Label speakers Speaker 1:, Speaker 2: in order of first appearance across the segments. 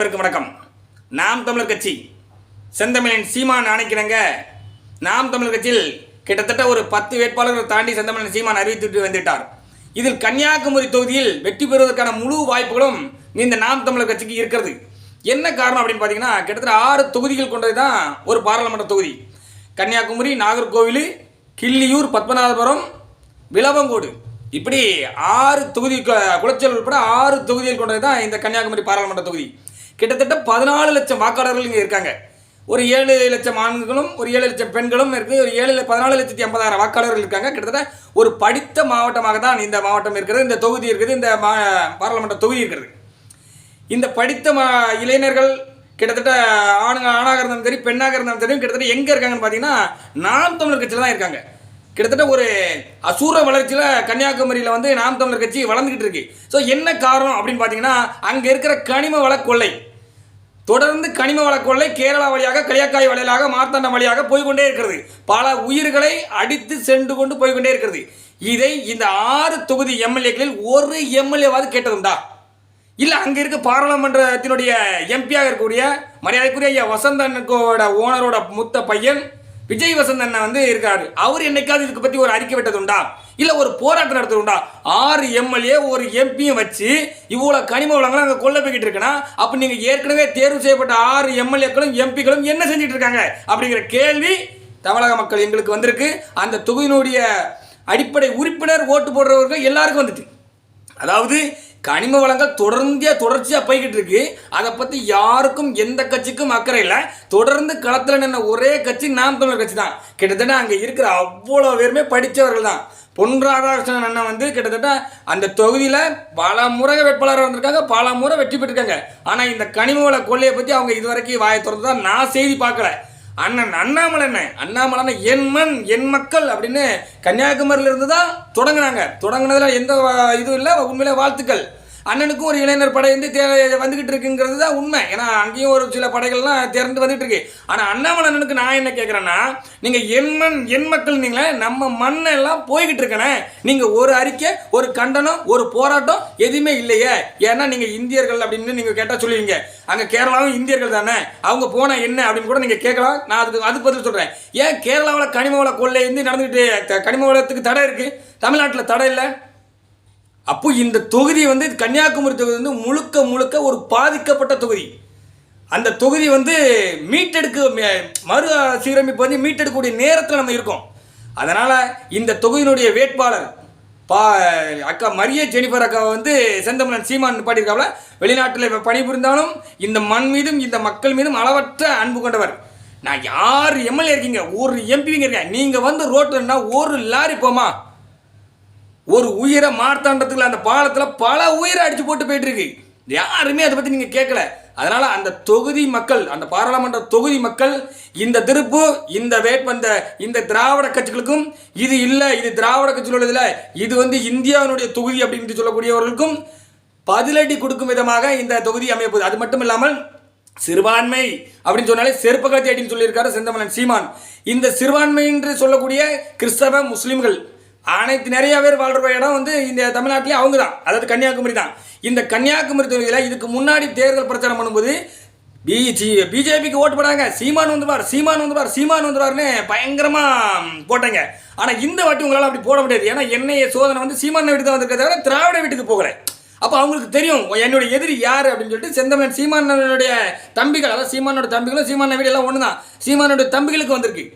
Speaker 1: வணக்கம். நாம் தமிழர் கட்சி செந்தமிழன் சீமான் அணைக்கிறங்க நாம் தமிழர் கட்சியில் கிட்டத்தட்ட ஒரு பத்து வேட்பாளர்கள் தாண்டி செந்தமிழன் சீமான் அறிவித்துட்டு வந்துவிட்டார். இதில் கன்னியாகுமரி தொகுதியில் வெற்றி பெறுவதற்கான முழு வாய்ப்புகளும் இந்த நாம் தமிழர் கட்சிக்கு இருக்கிறது. என்ன காரணம் அப்படின்னு பார்த்தீங்கன்னா கிட்டத்தட்ட ஆறு தொகுதிகள் கொண்டது தான் ஒரு பாராளுமன்ற தொகுதி. கன்னியாகுமரி நாகர்கோவில் கிள்ளியூர் பத்மநாதபுரம் விளவங்கோடு. இப்படி ஆறு தொகுதி குளச்சல் உட்பட ஆறு தொகுதிகள் கொண்டது தான் இந்த கன்னியாகுமரி பாராளுமன்ற தொகுதி. கிட்டத்தட்ட பதினாலு லட்சம் வாக்காளர்கள் இங்கே இருக்காங்க. ஒரு ஏழு லட்சம் ஆண்களும் ஒரு ஏழு லட்சம் பெண்களும் இருக்குது ஒரு ஏழு பதினாலு லட்சத்தி எண்பதாயிரம் வாக்காளர்கள் இருக்காங்க. கிட்டத்தட்ட ஒரு படித்த மாவட்டமாக தான் இந்த மாவட்டம் இருக்கிறது. இந்த தொகுதி இருக்குது. இந்த மா பாராளுமன்ற தொகுதி இருக்கிறது. இந்த படித்த மா இளைஞர்கள் கிட்டத்தட்ட ஆணுங்க ஆணாக இருந்தாலும் சரி பெண்ணாக இருந்தாலும் சரி கிட்டத்தட்ட எங்கே இருக்காங்கன்னு பார்த்தீங்கன்னா நாம் தமிழர் கட்சியில் தான் இருக்காங்க. கிட்டத்தட்ட ஒரு அசூர வளர்ச்சியில் கன்னியாகுமரியில் வந்து நாம் தமிழர் கட்சி வளர்ந்துக்கிட்டு இருக்கு. ஸோ என்ன காரணம் அப்படின்னு பார்த்தீங்கன்னா அங்கே இருக்கிற கனிம வள கொள்ளை. தொடர்ந்து கனிம வள கொள்ளை கேரளா வழியாக களியக்காய் வழியாக மார்த்தாண்டம் வழியாக போய்க்கொண்டே இருக்கிறது. பல உயிர்களை அடித்து சென்று கொண்டு போய்கொண்டே இருக்கிறது. இதை இந்த ஆறு தொகுதி எம்எல்ஏக்களில் ஒரு எம்எல்ஏவாவது கேட்டதுண்டா? இல்லை அங்கே இருக்க பாராளுமன்றத்தினுடைய எம்பியாக இருக்கக்கூடிய மரியாதைக்குரிய ஐயா வசந்தனோட ஓனரோட முத்த பையன் விஜய் வசந்த் அண்ணா வந்து இருக்காரு. அவர் என்னைக்காவது இதுக்கு பற்றி ஒரு அறிக்கை விட்டதுண்டா? இல்லை ஒரு போராட்டம் நடத்துதுண்டா ஆறு எம்எல்ஏ ஒரு எம்பியும் வச்சு இவ்வளோ கனிம வளங்களும் அங்கே கொள்ள போய்கிட்டு இருக்குன்னா அப்போ நீங்கள் ஏற்கனவே தேர்வு செய்யப்பட்ட ஆறு எம்எல்ஏக்களும் எம்பிக்களும் என்ன செஞ்சுட்டு இருக்காங்க? அப்படிங்கிற கேள்வி தமிழக மக்கள் எங்களுக்கு வந்திருக்கு. அந்த தொகுதியினுடைய அடிப்படை உறுப்பினர் ஓட்டு போடுறவர்கள் எல்லாருக்கும் வந்துட்டு. அதாவது கனிம வளங்கள் தொடர்ந்தே தொடர்ச்சியாக போய்கிட்டு இருக்கு. அதை பற்றி யாருக்கும் எந்த கட்சிக்கும் அக்கறை இல்லை. தொடர்ந்து களத்தில் நின்ன ஒரே கட்சி நாம் தமிழர் கட்சி தான் கிட்டத்தட்ட அங்கே இருக்கிற அவ்வளோ பேருமே படித்தவர்கள் தான். பொன் ராதாகிருஷ்ணன் அண்ணன் வந்து கிட்டத்தட்ட அந்த தொகுதியில் பல முறை வேட்பாளராக இருந்திருக்காங்க பல முறை வெற்றி பெற்றிருக்காங்க. ஆனால் இந்த கனிம வள கொள்ளையை பற்றி அவங்க இதுவரைக்கும் வாயை திறந்து தான் நான் செய்தி பார்க்கல. அண்ணன் அண்ணாமலை என்ன அண்ணாமலை என் மண் என் மக்கள் அப்படின்னு கன்னியாகுமரியில இருந்து தான் தொடங்கினாங்க. தொடங்கினதுல எந்த இதுவும் இல்லை உண்மையிலே வாழ்த்துக்கள். அண்ணனுக்கும் ஒரு இளைஞர் படை வந்து தே வந்துகிட்டு இருக்குங்கிறது தான் உண்மை. ஏன்னா அங்கேயும் ஒரு சில படைகள்லாம் திறந்து வந்துட்டு இருக்கு. ஆனால் அண்ணாமலை அண்ணனுக்கு நான் என்ன கேட்குறேன்னா நீங்கள் என் மண் என் மக்கள் நீங்களே நம்ம மண்ணெல்லாம் போய்கிட்டு இருக்கனே. நீங்கள் ஒரு அறிக்கை ஒரு கண்டனம் ஒரு போராட்டம் எதுவுமே இல்லையே. ஏன்னா நீங்கள் இந்தியர்கள் அப்படின்னு நீங்கள் கேட்டால் சொல்லுவீங்க. அங்கே கேரளாவும் இந்தியர்கள் தானே. அவங்க போனால் என்ன அப்படின்னு கூட நீங்கள் கேட்கலாம். நான் அதுக்கு அதுக்கு பதில் சொல்கிறேன் ஏன் கேரளாவில் கனிம வள கொள்ளை வந்து நடந்துக்கிட்டு கனிம வளத்துக்கு தடை இருக்குது தமிழ்நாட்டில் தடை இல்லை? அப்போ இந்த தொகுதி வந்து கன்னியாகுமரி தொகுதி வந்து முழுக்க முழுக்க ஒரு பாதிக்கப்பட்ட தொகுதி. அந்த தொகுதி வந்து மீட்டெடுக்க மறு சீரமைப்பு வந்து மீட்டெடுக்கக்கூடிய நேரத்தில் நம்ம இருக்கோம். அதனால் இந்த தொகுதியினுடைய வேட்பாளர் பா அக்கா மரிய ஜெனிஃபர் அக்கா வந்து செந்தமலன் சீமான் பாடியிருக்காப்புல வெளிநாட்டில் பணிபுரிந்தாலும் இந்த மண் மீதும் இந்த மக்கள் மீதும் அளவற்ற அன்பு கொண்டவர். நான் யார் எம்எல்ஏ இருக்கீங்க? ஒரு எம்பிங்க இருக்கேன். நீங்கள் வந்து ரோட்டில்னா ஒரு லாரி போமா ஒரு உயிரை மார்த்தாண்டத்துக்குள்ள அந்த பாலத்தில் பல உயிரை அடிச்சு போட்டு போயிட்டு இருக்கு யாருமே அதை பற்றி நீங்கள் கேட்கல. அதனால் அந்த தொகுதி மக்கள் அந்த பாராளுமன்ற தொகுதி மக்கள் இந்த திருப்பு இந்த வேட்பந்த இந்த திராவிட கட்சிகளுக்கும் இது இல்லை இது திராவிட கட்சிகள் இல்லை இது வந்து இந்தியாவினுடைய தொகுதி அப்படின்னு சொல்லக்கூடியவர்களுக்கும் பதிலடி கொடுக்கும் விதமாக இந்த தொகுதி அமையப்போகுது அது மட்டும் இல்லாமல் சிறுபான்மை அப்படின்னு சொன்னாலே செருப்பகத்தி அப்படின்னு சொல்லியிருக்காரு செந்தமலன் சீமான். இந்த சிறுபான்மை என்று சொல்லக்கூடிய கிறிஸ்தவ முஸ்லீம்கள் அனைத்து நிறைய பேர் வாழ்ற இடம் வந்து இந்த தமிழ்நாட்டிலே அவங்க தான் அதாவது கன்னியாகுமரி தான். இந்த கன்னியாகுமரி தொகுதியில் இதுக்கு முன்னாடி தேர்தல் பிரச்சாரம் பண்ணும்போது பிஜி பிஜேபிக்கு ஓட்டு போடாங்க. சீமான் வந்துருவார் சீமான் வந்துருவார் சீமான் வந்துருவார்னு பயங்கரமாக போட்டாங்க. ஆனால் இந்த வாட்டி உங்களால் அப்படி போட முடியாது. ஏன்னா என்னைய சோதனை வந்து சீமான வீட்டுக்கு தான் வந்திருக்கிறத விட திராவிட வீட்டுக்கு போகலை. அப்போ அவங்களுக்கு தெரியும் என்னுடைய எதிரி யார் அப்படின்னு சொல்லிட்டு செந்தமன் சீமானனுடைய தம்பிகள் அதாவது சீமானோட தம்பிகளும் சீமான வீடு எல்லாம் ஒன்று தான் சீமானோட தம்பிகளுக்கு வந்திருக்கு.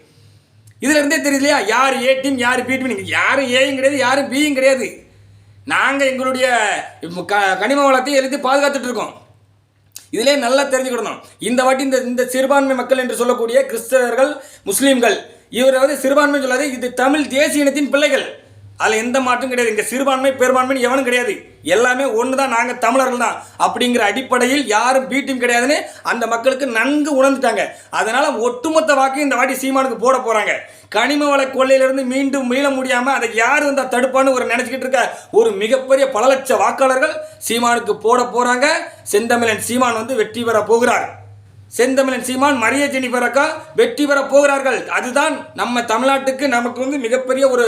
Speaker 1: இதுல இருந்தே தெரியுது இல்லையா யார் ஏ டீம் யார் பி டீம் நீங்கள் யாரும் ஏயும் கிடையாது யாரும் பியும் கிடையாது. நாங்கள் எங்களுடைய க கனிம வளத்தை எழுதி பாதுகாத்துட்டு இருக்கோம். இதிலே நல்லா தெரிஞ்சுக்கிடணும். இந்த வாட்டி இந்த இந்த சிறுபான்மை மக்கள் என்று சொல்லக்கூடிய கிறிஸ்தவர்கள் முஸ்லீம்கள் இவர் வந்து சிறுபான்மை சொல்லாது இது தமிழ் தேசிய இனத்தின் பிள்ளைகள். அதில் எந்த மாற்றம் கிடையாது. இங்கே சிறுபான்மை பெரும்பான்மை எவனும் கிடையாது. எல்லாமே ஒன்று தான் நாங்கள் தமிழர்கள் தான். அப்படிங்கிற அடிப்படையில் யாரும் பீட்டும் கிடையாதுன்னு அந்த மக்களுக்கு நன்கு உணர்ந்துட்டாங்க. அதனால் ஒட்டுமொத்த வாக்கு இந்த வாட்டி சீமானுக்கு போட போகிறாங்க கனிம வள கொள்ளையிலிருந்து மீண்டும் மீள முடியாமல் அதை யார் வந்தா தடுப்பான்னு ஒரு நினச்சிக்கிட்டு இருக்க ஒரு மிகப்பெரிய பல லட்ச வாக்காளர்கள் சீமானுக்கு போட போகிறாங்க செந்தமிழன் சீமான் வந்து வெற்றி பெற போகிறார். செந்தமிழன் சீமான் மரிய ஜெனிஃபர் அக்கா வெற்றி பெற போகிறார்கள். அதுதான் நம்ம தமிழ்நாட்டுக்கு நமக்கு வந்து மிகப்பெரிய ஒரு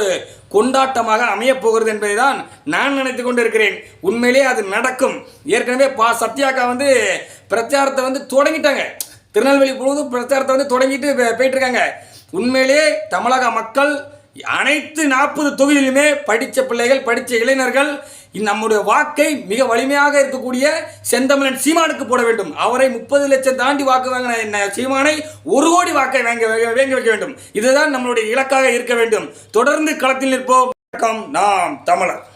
Speaker 1: கொண்டாட்டமாக அமையப் போகிறது என்பதை தான் நான் நினைத்து கொண்டு இருக்கிறேன் உண்மையிலே அது நடக்கும். ஏற்கனவே பா. சத்யாக்கா வந்து பிரச்சாரத்தை வந்து தொடங்கிட்டாங்க. திருநெல்வேலி முழுவதும் பிரச்சாரத்தை வந்து தொடங்கிட்டு போயிட்டு இருக்காங்க உண்மையிலே தமிழக மக்கள் அனைத்து நாற்பது தொகுதியிலுமே படித்த பிள்ளைகள் படித்த இளைஞர்கள் நம்முடைய வாக்கை மிக வலிமையாக இருக்கக்கூடிய செந்தமிழன் சீமானுக்கு போட வேண்டும். அவரை முப்பது லட்சம் தாண்டி வாக்கு வாங்கின சீமானை ஒரு கோடி வாக்கை வாங்க வேங்க வைக்க வேண்டும். இதுதான் நம்மளுடைய இலக்காக இருக்க வேண்டும். தொடர்ந்து களத்தில் நிற்போம். வணக்கம். நாம் தமிழர்.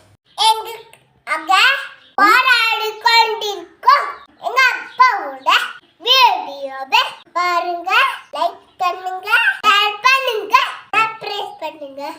Speaker 2: பாருங்க. 应该